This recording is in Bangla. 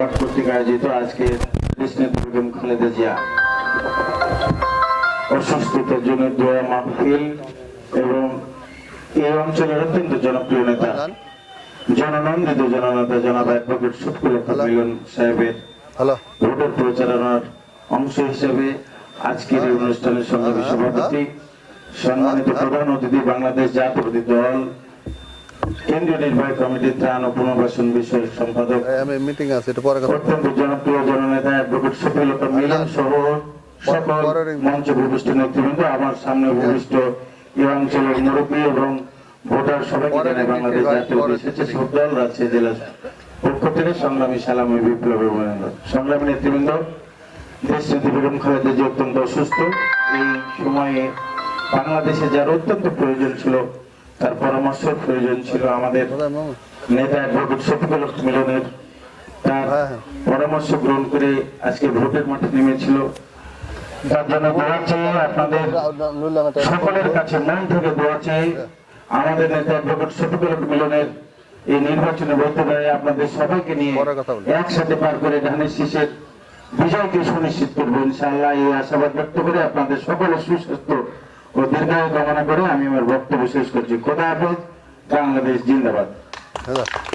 কর্তৃক আয়োজিত আজকে দেশনেত্রী বেগম খালেদা জিয়া। অসুস্থতার জন্য দোয়া মাহফিল এবং এই অঞ্চলের অত্যন্ত জনপ্রিয় নেতা জননন্দিত জননেতা জনাব অ্যাডভোকেট শফিকুল মিলন সাহেবের ভোটের প্রচারণার অংশ হিসেবে আজকের এই অনুষ্ঠানের সংগ্রামী সভাপতি সম্মানিত প্রধান অতিথি বাংলাদেশ জাতীয় দল কেন্দ্রীয় নির্বাহী কমিটির ত্রাণ ও পুনর্বাসন বিষয়ক সম্পাদক আমি মিটিং আছে এটা পরে কথা অত্যন্ত জনপ্রিয় জননেতা অ্যাডভোকেট হক মিলন সহ সকল মঞ্চ ভূমিষ্ঠ নেতৃবৃন্দ আমার সামনে ভূমিষ্ঠ এই অঞ্চলের মুরব্বী এবং ভোটার সবাইকে জানাই বাংলাদেশ স্বেচ্ছাসেবক দল রাজশাহী জেলা পক্ষ থেকে সংগ্রামী সালাম বিপ্লব অভিনন্দন। সংগ্রামী নেতৃবৃন্দ দেশ বেগম খালেদা অত্যন্ত অসুস্থ। এই সময়ে বাংলাদেশে যার অত্যন্ত প্রয়োজন ছিল তার পরামর্শ প্রয়োজন ছিল আমাদের নেতা অ্যাডভোকেট শফিকুল মিলনের তার হ্যাঁ, হ্যাঁ। পরামর্শ গ্রহণ করে আজকে ভোটের মাঠে নেমেছিল তার জন্য দোয়া চেয়ে আপনাদের সকলের কাছে মন থেকে দোয়া চেয়ে আমাদের নেতা অ্যাডভোকেট শফিকুল মিলনের এই নির্বাচনে বক্তব্যে আপনাদের সবাইকে নিয়ে পরে। একসাথে পার করে ধানের শীষের বিজয়কে সুনিশ্চিত করব ইনশাআল্লাহ এই আশাবাদ ব্যক্ত করে আপনাদের সকলের সুস্বাস্থ্য ও দীর্ঘায়ু কামনা করে আমি আমার বক্তব্য শেষ করছি। খোদা হাফেজ বাংলাদেশ জিন্দাবাদ। হ্যাঁ।